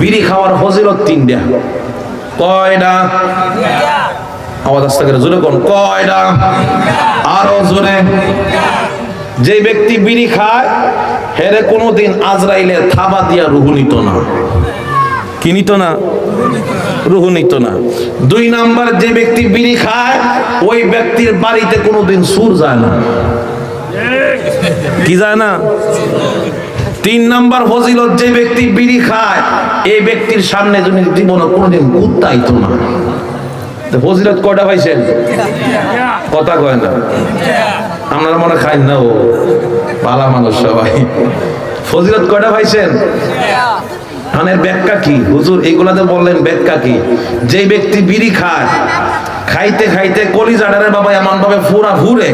বিড়ি খাওয়ার ফজিলত তিনটা। কয়টা আওয়াজ আসতে গেলে জোরে কোন? কয়টা আরও জোরে। যে ব্যক্তি বিড়ি খায়, হেরে কোনোদিন আজরাইলে থাবা দিয়া রুহু নিত না। কি নিত না? রুহু নিত না। দুই নাম্বার, যে ব্যক্তি বিড়ি খায়, ওই ব্যক্তির বাড়িতে কোনোদিন সুর যায় না। কি যায় না? তিন নাম্বার ফজিলত, যে ব্যক্তি বিড়ি খায় এই ব্যক্তির সামনে তুমি জীবনে কোনোদিন কুত্তাইতো না। ফজিলত কয়টা পাইছেন? কথা কয় না। আপনারা মনে খাই না ও পালা মানুষ সবাই। ফজিলত কয়টা পাইছেন? ধানের ব্যাখ্যা কি? হুজুর এইগুলাতে বললেন ব্যাখ্যা কি? যে ব্যক্তি বিড়ি খায়, খাইতে খাইতে কলিজাডারের বাবা এমন ভাবে ফুরা ফুরে,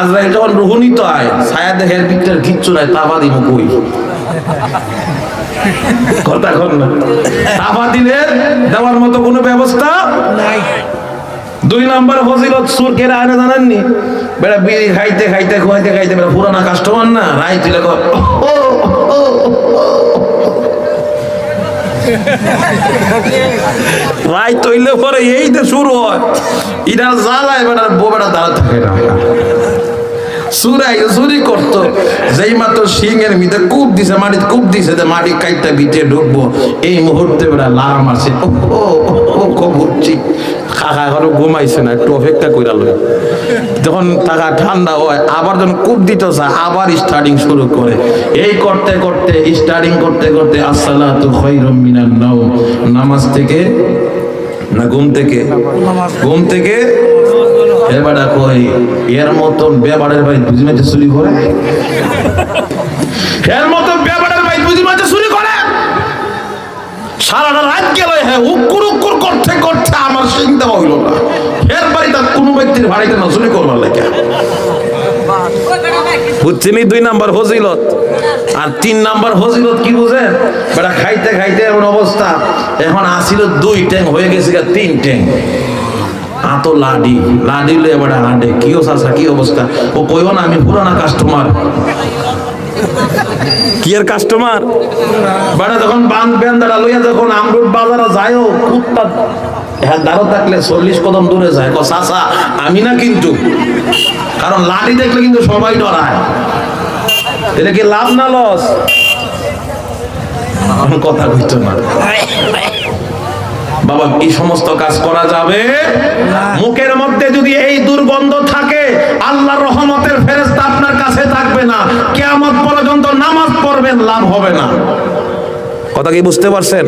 আজরাইল যখন রুহুনিত আয়, ছায়া দেহের ভিতরে কিচ্ছু নাই তাবা দিব কই কথা কন তাবা দিলে দেওয়ার মতো কোনো ব্যবস্থা দুই নাম্বার ফজিলত সুর কেরা আনে জানেননি? বেড়া বিড়ি খাইতে খাইতে খাইতে খাইতে বেড়া পুরানা কাস্টমার না? রাই কয়, "ও, ও, তৈলে পরে এই তো শুরু হয়। ইনার জ্বালায় বেটার বউ বেটা দাঁড়া থাকে না। সুরাই চুরি করতো। যেই মাত্র সিং এর মিতে কূপ দিছে মাটি কূপ দিছে যে মাটি কাইটটা ভিতরে ঢুকবো। এই মুহূর্তে বেটা লাম আছে ও ও কবুরছি কাকা এখনও ঘুমাইছে না একটু অপেক্ষা কইরা লই। যখন টাকা ঠান্ডা হয় আবার যখন কূপ দিতে চায় আবার স্টার্টিং শুরু করে। এই করতে করতে স্টার্টিং করতে করতে আসসালাতু খায়রুম মিনান নাওম। নামাজ থেকে না ঘুম থেকে? ঘুম থেকে এবারে কই? এর মতন বেবাড়ের ভাই বুঝি মাঝে চুরি করে? এর মতন বেবাড়ের ভাই বুঝি মাঝে চুরি করে? সারাটা রাত গেল হ্যাঁ উকুর উকুর করতে করতে আমার সিং দেওয়া হইল না। এর বাড়িতে কোনো ব্যক্তির ভাড়াইতে না চুরি করবার লাগে। বুঝছেন দুই নাম্বার ফজিলত। আর তিন নাম্বার ফজিলত কি বুঝেন? বেটা খাইতে খাইতে এমন অবস্থা। এখন আসিল দুই ট্যাং হয়ে গেছে তিন ট্যাং আত লাডি লাডি লয়ে বেটা হাঁটে। কি চাচা কি অবস্থা? ও কইও না আমি পুরানা কাস্টমার কি এর কাস্টমার বেটা যখন বান বেন্দারা লইয়া যখন আমরুট বাজারে যায়ও কুত্তা হ্যাঁ দাঁড়ো থাকলে চল্লিশ কদম দূরে যায়। কো চাচা আমি না কিন্তু। কারণ লাঠি দেখলে কিন্তু সবাই ডরায়। এটা কি লাভ না লস? কথা কইতো না। বাবা এই সমস্ত কাজ করা যাবে? মুখের মধ্যে যদি এই দুর্গন্ধ থাকে আল্লাহ রহমতের ফেরেস্তা আপনার কাছে থাকবে না। কেমন পর্যন্ত নামাজ পড়বেন লাভ হবে না। কথা কি বুঝতে পারছেন?